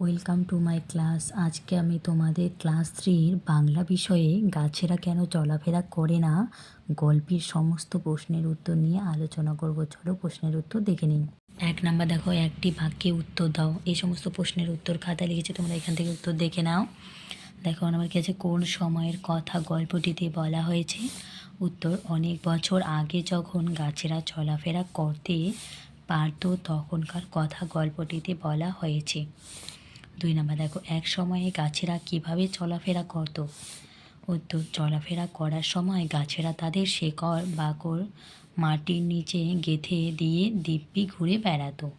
Welcome to my class আজকে আমি তোমাদের ক্লাস থ্রির বাংলা বিষয়ে গাছেরা কেন চলাফেরা করে না? গল্পের সমস্ত প্রশ্নের উত্তর নিয়ে আলোচনা করব। চলো প্রশ্নের উত্তর দেখে নিন এক নাম্বার দেখো, একটি বাক্যে উত্তর দাও। এই সমস্ত প্রশ্নের উত্তর খাতায় লিখেছে, তোমরা এখান থেকে উত্তর দেখে নাও। দেখো, আমার কাছে কোন সময়ের কথা গল্পটিতে বলা হয়েছে? উত্তর, অনেক বছর আগে যখন গাছেরা চলাফেরা করতে পারত, তখনকার কথা গল্পটিতে বলা হয়েছে। দুই নাম্বার, দেখো, এক সময়ে গাছেরা কীভাবে চলাফেরা করত? উত্তর, চলাফেরা করার সময় গাছেরা তাদের শেকড়, বাকড়, মাটির নিচে গেঁথে দিয়ে দিব্যি ঘুরে বেড়াতো।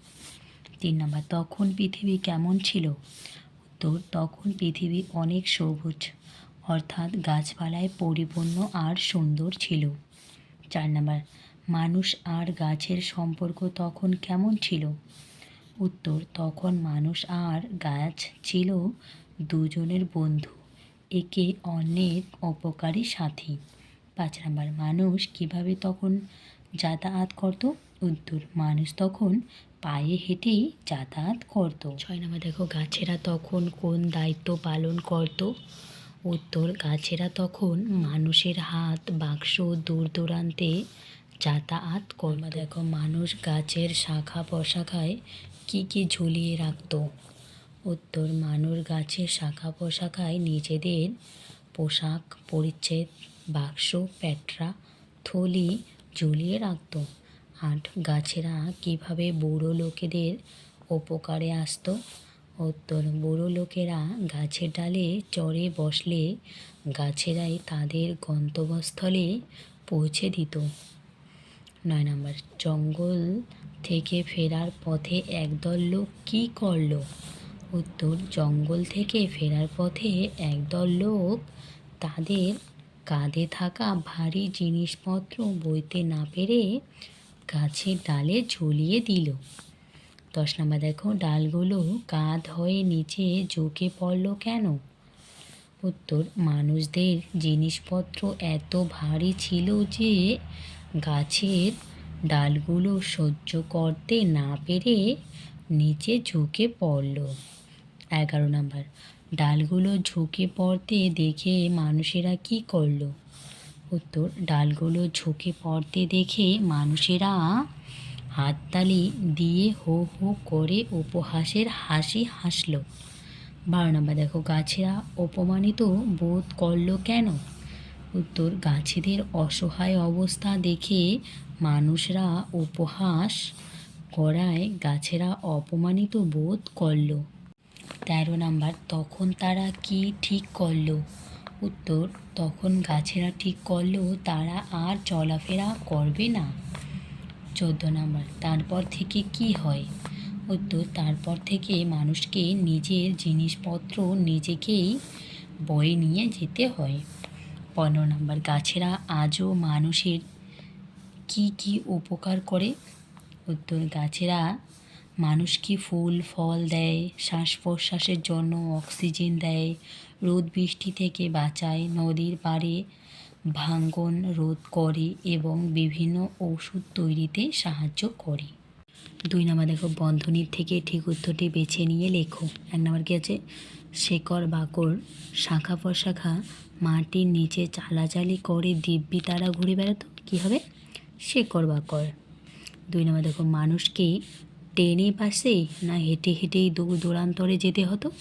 তিন নাম্বার, তখন পৃথিবী কেমন ছিল? উত্তর, তখন পৃথিবী অনেক সবুজ, অর্থাৎ গাছপালায় পরিপূর্ণ আর সুন্দর ছিল। চার নাম্বার, মানুষ আর গাছের সম্পর্ক তখন কেমন ছিল? উত্তর, তখন মানুষ আর গাছ ছিল দুজনের বন্ধু, একে অনেক অপকারী সাথী। পাঁচ নাম্বার, মানুষ কীভাবে তখন যাতায়াত করত? উত্তর, মানুষ তখন পায়ে হেঁটেই যাতায়াত করত। ছয় নাম্বার, দেখো, গাছেরা তখন কোন দায়িত্ব পালন করত? উত্তর, গাছেরা তখন মানুষের হাত, বাক্স, দূর দূরান্তে যাতায়াত করত। দেখো, মানুষ গাছের শাখা প্রশাখায় কী কী ঝুলিয়ে রাখত। উত্তর, মানুষ গাছের শাখা প্রশাখায় নিজেদের পোশাক, পরিচ্ছেদ, বাক্স, প্যাটরা, থলি ঝুলিয়ে রাখত। আট, গাছেরা কীভাবে বুড়ো লোকেদের উপকারে আসতো? উত্তর, বুড়ো লোকেরা গাছের ডালে চড়ে বসলে গাছেরাই তাদের গন্তব্যস্থলে পৌঁছে দিত। নয় নম্বর, জঙ্গল থেকে ফেরার পথে একদল লোক কী করল? উত্তর, জঙ্গল থেকে ফেরার পথে একদল লোক তাদের কাঁধে থাকা ভারী জিনিসপত্র বইতে না পেরে গাছের ডালে ঝুলিয়ে দিল। দশ নম্বর, দেখো ডালগুলো কাঁধ হয়ে নিচে ঝুঁকে পড়ল কেন? উত্তর, মানুষদের জিনিসপত্র এত ভারী ছিল যে গাছের ডালগুলো সহ্য করতে না পেরে নিচে ঝুঁকে পড়ল। এগারো নাম্বার, ডালগুলো ঝুঁকে পড়তে দেখে মানুষেরা কি করল? উত্তর, ডালগুলো ঝুঁকে পড়তে দেখে মানুষেরা হাততালি দিয়ে হো হো করে উপহাসের হাসি হাসলো। বারো নম্বর, দেখো গাছেরা অপমানিত বোধ করল কেন? উত্তর, গাছেদের অসহায় অবস্থা দেখে মানুষরা উপহাস করায় গাছেরা অপমানিত বোধ করল। তেরো নাম্বার, তখন তারা কি ঠিক করল? উত্তর, তখন গাছেরা ঠিক করল, তারা আর চলাফেরা করবে না। চোদ্দ নাম্বার, তারপর থেকে কি হয়? উত্তর, তারপর থেকে মানুষকে নিজের জিনিসপত্র নিজেকেই বয়ে নিয়ে যেতে হয়। পনেরো নাম্বার গাছেরা আজও মানুষের কি কি উপকার করে? উত্তর, গাছেরা মানুষকে ফুল, ফল দেয় শ্বাস প্রশ্বাসের জন্য অক্সিজেন দেয়, রোদ বৃষ্টি থেকে বাঁচায়, নদীর পাড়ে ভাঙ্গন রোধ করে এবং বিভিন্ন ওষুধ তৈরিতে সাহায্য করে। দুই নাম্বার দেখো, বন্ধনীর থেকে ঠিক উত্তরটি বেছে নিয়ে লেখো। এক নাম্বার কি আছে? শেকড় বাকড় শাখা প্রশাখা, মাটির নিচে চালাচালি করে দিব্যি তারা ঘুরে বেড়াতো। কী হবে? শেকড় বাকড় দুই নম্বর দেখো, মানুষকে ট্রেনে পাশে না হেঁটে হেঁটেই দূর দূরান্তরে যেতে হতো?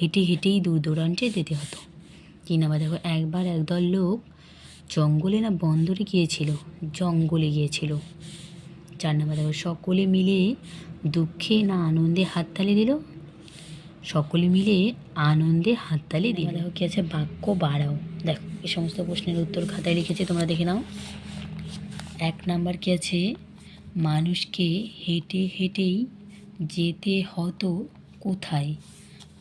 হেঁটে হেঁটেই দূর দূরান্তে যেতে হতো। তিন নম্বর দেখো, একবার একদল লোক জঙ্গলে না বন্দরে গিয়েছিল? জঙ্গলে গিয়েছিল। চার নম্বর দেখো সকলে মিলে দুঃখে না আনন্দে হাততালি দিল। সকলে মিলে আনন্দে হাততালি দিল। দেখো কি আছে, বাক্য বাড়াও। দেখো, এই সমস্ত প্রশ্নের উত্তর খাতায় লিখেছে, তোমরা দেখে নাও। এক নাম্বার কি আছে? মানুষকে হেঁটে হেঁটেই যেতে হতো কোথায়?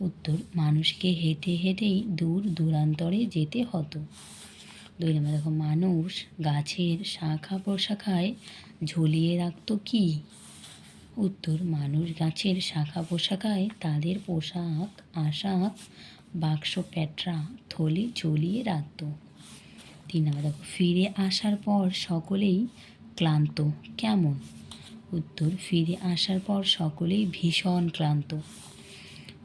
উত্তর, মানুষকে হেঁটে হেঁটেই দূর দূরান্তরে যেতে হতো। দুই নম্বর দেখো মানুষ গাছের শাখা প্রশাখায় ঝুলিয়ে রাখতো কি? উত্তর, মানুষ গাছের শাখা পোশাকায় তাদের পোশাক, আশাক, বাক্স, প্যাটরা থলি ঝুলিয়ে রাখত। তিন নম্বর দেখো, ফিরে আসার পর সকলেই ক্লান্ত, কেমন? উত্তর, ফিরে আসার পর সকলেই ভীষণ ক্লান্ত।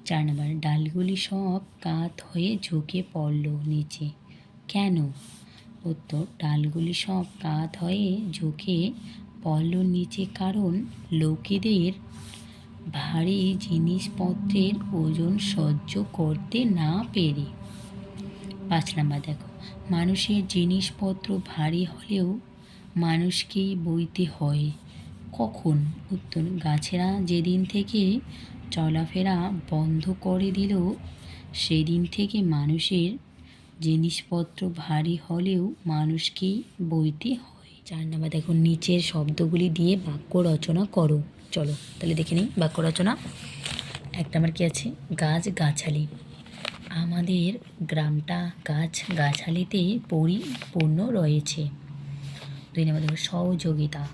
চার নম্বর, ডালগুলি সব কাত হয়ে ঝুঁকে পড়ল নিচে। কেন? উত্তর, ডালগুলি সব কাত হয়ে ঝুঁকে পড়ল নিচে কারণ লোকেদের ভারী জিনিসপত্রের ওজন সহ্য করতে না পেরে। পাঁচ নাম্বার দেখো, মানুষের জিনিসপত্র ভারী হলেও মানুষকেই বইতে হয়। কখন? উত্তর, গাছেরা যেদিন থেকে চলাফেরা বন্ধ করে দিল, সেদিন থেকে মানুষের জিনিসপত্র ভারী হলেও মানুষকেই বইতে হয়। চার নাম্বার, দেখো, নিচের শব্দগুলি দিয়ে বাক্য রচনা করো। চলো, তাহলে দেখে নিই বাক্য রচনা। এক নাম্বার কী আছে? গাছ গাছালি। আমাদের গ্রামটা গাছ গাছালিতে পরিপূর্ণ রয়েছে। দুই নম্বর, দেখো, সহযোগিতা।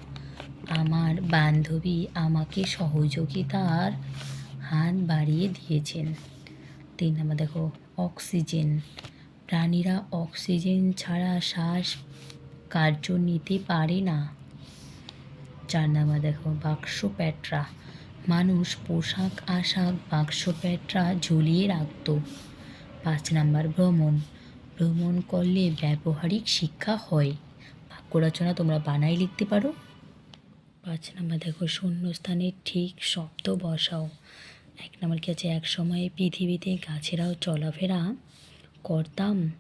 আমার বান্ধবী আমাকে সহযোগিতার হাত বাড়িয়ে দিয়েছেন। তিন নম্বর, দেখো, অক্সিজেন। প্রাণীরা অক্সিজেন ছাড়া শ্বাস কার্য নিতে পারে না। চার নাম্বার দেখো, বাক্স প্যাটরা মানুষ পোশাক, আশাক, বাক্স প্যাটরা ঝুলিয়ে রাখত। পাঁচ নাম্বার, ভ্রমণ। ভ্রমণ করলে ব্যবহারিক শিক্ষা হয়। বাক্য রচনা তোমরা বানাই লিখতে পারো। পাঁচ নাম্বার দেখো, শূন্যস্থানে ঠিক শব্দ বসাও। এক নাম্বার কি আছে? এক সময়ে পৃথিবীতে গাছেরাও চলাফেরা করতাম?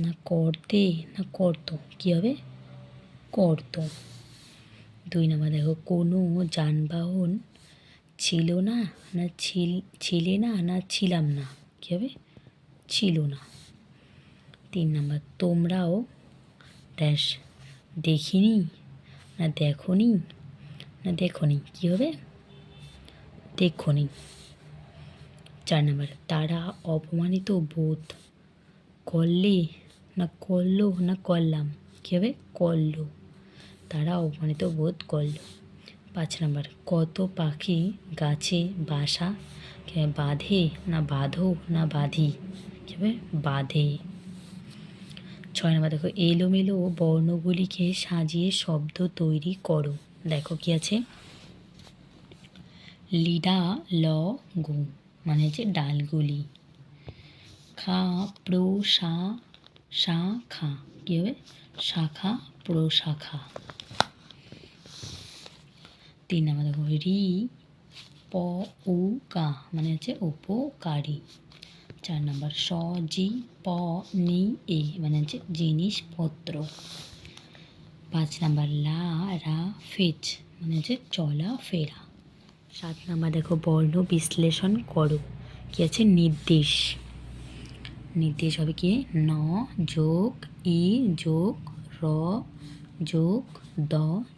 না করতে, না করতো। কী হবে? করতো। দুই নাম্বার, দেখো, কোনো যানবাহন ছিল না না ছিল, ছিলে না না ছিলাম না। কী হবে? ছিল না। তিন নাম্বার, তোমরাও ড্যাশ দেখিনি, না দেখনি না দেখনি। কী হবে? দেখনি। চার নাম্বার তারা অপমানিত বোধ করলে না করল না করলাম। কী হবে? করল। তারা অপমানিত বোধ করল। পাঁচ নম্বর, কত পাখি গাছে বাসা বাঁধে না বাঁধো না বাঁধি? কী হবে? বাঁধে। ছয় নম্বর, দেখো, এলোমেলো বর্ণগুলিকে সাজিয়ে শব্দ তৈরি করো। দেখো কি আছে? লিডা ল গু। মানে হচ্ছে ডালগুলি। খা, প্রো, সা সা, খা। কী হবে? শাখা প্রশাখা তিন নম্বর দেখো, রি, প, উ কা মানে হচ্ছে উপকারী। চার নম্বর, স, জি, প, নি, এ। মানে হচ্ছে জিনিসপত্র। পাঁচ নাম্বার, লা, রা, ফেচ। মানে হচ্ছে চলা, ফেরা। সাত নাম্বার দেখো, বর্ণ বিশ্লেষণ করো। কি আছে? নির্দেশ। নির্দেশ হবে কি? ন যোগ ই যোগ র যোগ দ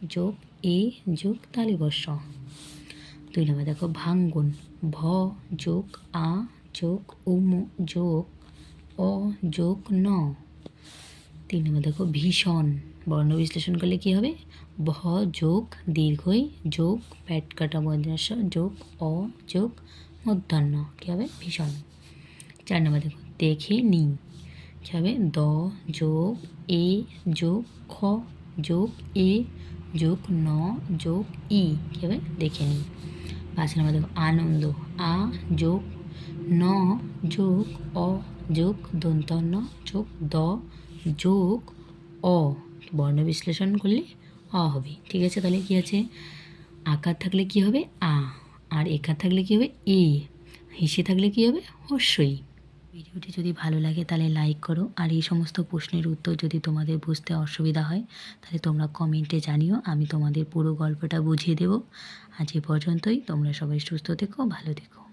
যোগ এ যোগ তালিবর্ষ দুই নম্বর দেখো, ভাঙ্গন। ভ যোগ আ যোগ উম যোগ অ যোগ ন। তিন নম্বর দেখো, ভীষণ। বর্ণ বিশ্লেষণ করলে কী হবে? ভ, যোগ, দীর্ঘই, যোগ, প্যাট কাটা বজ্রাস যোগ, অ, যোগ, মধ্যাহ্ন। কী হবে? ভীষণ। চার নম্বর দেখো, দেখে নিই কী হবে? দ, যোগ, এ, যোগ, খ, যোগ, এ, যোগ, ন, যোগ, ই। কী হবে? দেখে নিই পাঁচ নম্বর দেখো, আনন্দ। আ, যোগ, ন, যোগ, অ, যোগ, দন্তন্য, যোগ, দ, যোগ, অ। বর্ণ বিশ্লেষণ করলে অ হবে। ঠিক আছে? তাহলে কী আছে? আকার থাকলে কী হবে? আ। আর একার থাকলে কী হবে? এ। হেসে থাকলে কী হবে? হস্যই ভিডিওটি যদি ভালো লাগে তাহলে লাইক করো। আর এই সমস্ত প্রশ্নের উত্তর যদি তোমাদের বুঝতে অসুবিধা হয় তাহলে তোমরা কমেন্টে জানিও। আমি তোমাদের পুরো গল্পটা বুঝিয়ে দেবো। আজ এ পর্যন্তই। তোমরা সবাই সুস্থ থেকো, ভালো থেকো।